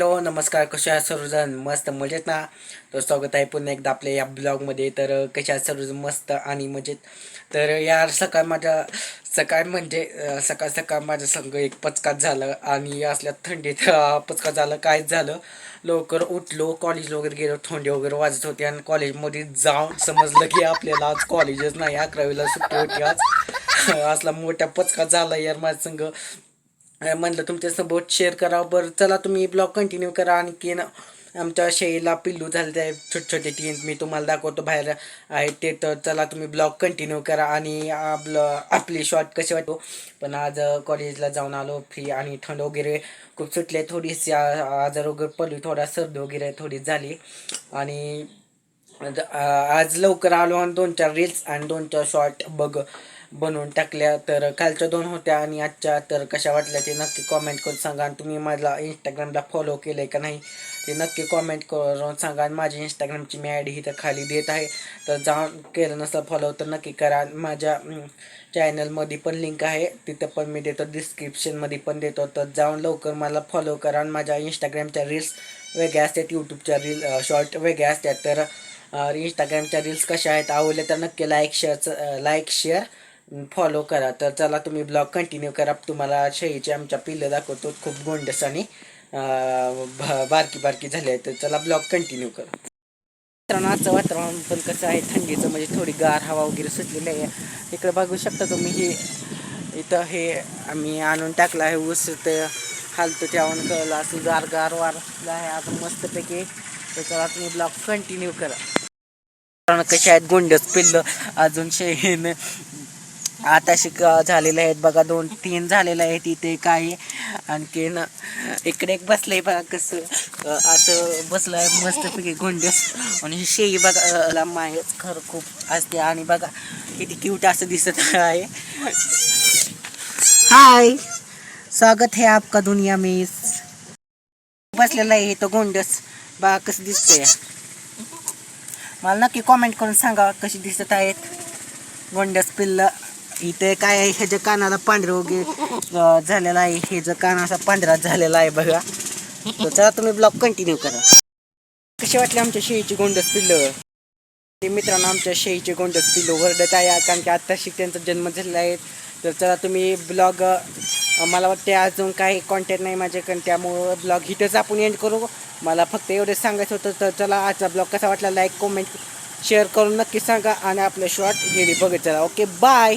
Hello नमस्कार कशा आहात सर्वजण? मस्त मजेत ना? तर स्वागत आहे पुन्हा एकदा आपल्या या ब्लॉगमध्ये. तर कसे कशा आहात सर्वजण? मस्त आणि मजेत. तर यार सकाळ माझ्या सकाळ म्हणजे सकाळ सकाळ माझ्या संग एक पचकात झालं आणि असल्या थंडीत पचकात झालं काय झालं. लवकर उठलो कॉलेज वगैरे गेलो थंडी वगैरे वाजत होती आणि कॉलेजमध्ये जाऊन समजलं की आपल्याला आज कॉलेजच नाही अकरावीला सुट्टी होती आज. असला मोठा पचका झाला यार माझ्या संग. म्हणलं तुमच्यासोबत शेअर करा बरं चला तुम्ही ब्लॉग कंटिन्यू करा. आणखीन आमच्या शेळीला पिल्लू झाले आहे छोटे छोटे टीन मी तुम्हाला दाखवतो बाहेर आहे ते. तर चला तुम्ही ब्लॉग कंटिन्यू करा. आणि आपलं आपली शॉर्ट कसे वाटतो पण आज कॉलेजला जाऊन आलो. फ्री आणि थंड वगैरे खूप सुटले. थोडीशी आजार वगैरे पडली. थोडा सर्दी वगैरे थोडी झाली. आणि आज लवकर आलो आणि दोन चार रील्स आणि दोन चार शॉर्ट बघ. बनवून टाकल्या तर कालच्या दोन होत्या आणि आजच्या तर कशा वाटल्या ते नक्की कॉमेंट करून सांगा. आणि तुम्ही मला इंस्टाग्रामला फॉलो केलं आहे का नाही ते नक्की कॉमेंट करून सांगा. आणि माझी इंस्टाग्रामची मी आय डी इथं खाली देत आहे. तर जाऊन केलं नसलं फॉलो तर नक्की करा. माझ्या चॅनलमध्ये पण लिंक आहे. तिथं पण मी देतो. डिस्क्रिप्शनमध्ये पण देतो. तर जाऊन लवकर मला फॉलो करा. आणि माझ्या इंस्टाग्रामच्या रील्स वेगळ्या असतात. यूट्यूबच्या रील शॉर्ट वेगळ्या असतात. तर इंस्टाग्रामच्या रील्स कशा आहेत आवडल्या तर नक्की like share like share follow करा. तर चला तुम्ही ब्लॉग कंटिन्यू करा. तुम्हाला शेळीचे आमच्या पिल्लं दाखवतो. खूप गोंडस आणि भ बारकी बारकी झाली आहे तर चला ब्लॉग कंटिन्यू करा. मित्रांनो आजचं वातावरण पण कसं आहे? थंडीचं म्हणजे थोडी गार हवा वगैरे सुटलेली आहे. इकडं बघू शकता तुम्ही हे इथं हे आम्ही आणून टाकलं आहे. ऊस तर हालतो त्यावरून कळलं असं गार गार वार आहे. आता मस्तपैकी तर चला तुम्ही ब्लॉग कंटिन्यू करा. मित्रांनो कसे आहेत गोंडस पिल्लं? अजून शेण आता शिक झालेले आहेत बघा दोन तीन झालेले आहेत इथे काही. आणखीन इकडे एक बसलंय बघा कसं असं बसलंय मस्तपैकी गोंडस आणि ही शेळी बघा आहे. खरं खूप असते. आणि बघा किती क्यूट असं दिसत आहे. हाय स्वागत है आपका दुनिया में. बसलेला आहे तो गोंडस. बघा कसं दिसतंय. मला नक्की कॉमेंट करून सांगा कशी दिसत आहेत गोंडस पिल्ल. इथे काय आहे? ह्याच्या कानाला पांढरे वगैरे झालेलं आहे ह्याचं कान असा पांढरा झालेला आहे बघा. तर चला तुम्ही ब्लॉग कंटिन्यू करा. कसे वाटले आमच्या शेळीची गोंडस पिल्लं? ते मित्रांनो आमच्या शेळीचे गोंडस पिल्लं वरडत आहे कारण की आत्ताशी त्यांचा जन्म झालेला आहे. तर चला तुम्ही ब्लॉग मला वाटते अजून काही कॉन्टॅक्ट नाही माझ्याकडे त्यामुळं ब्लॉग इथंच आपण एंड करू. मला फक्त एवढंच सांगायचं होतं तर चला आजचा ब्लॉग कसा वाटला लाईक कमेंट शेअर करून नक्की सांगा आणि आपलं शॉर्ट गेली बघत चला. Okay bye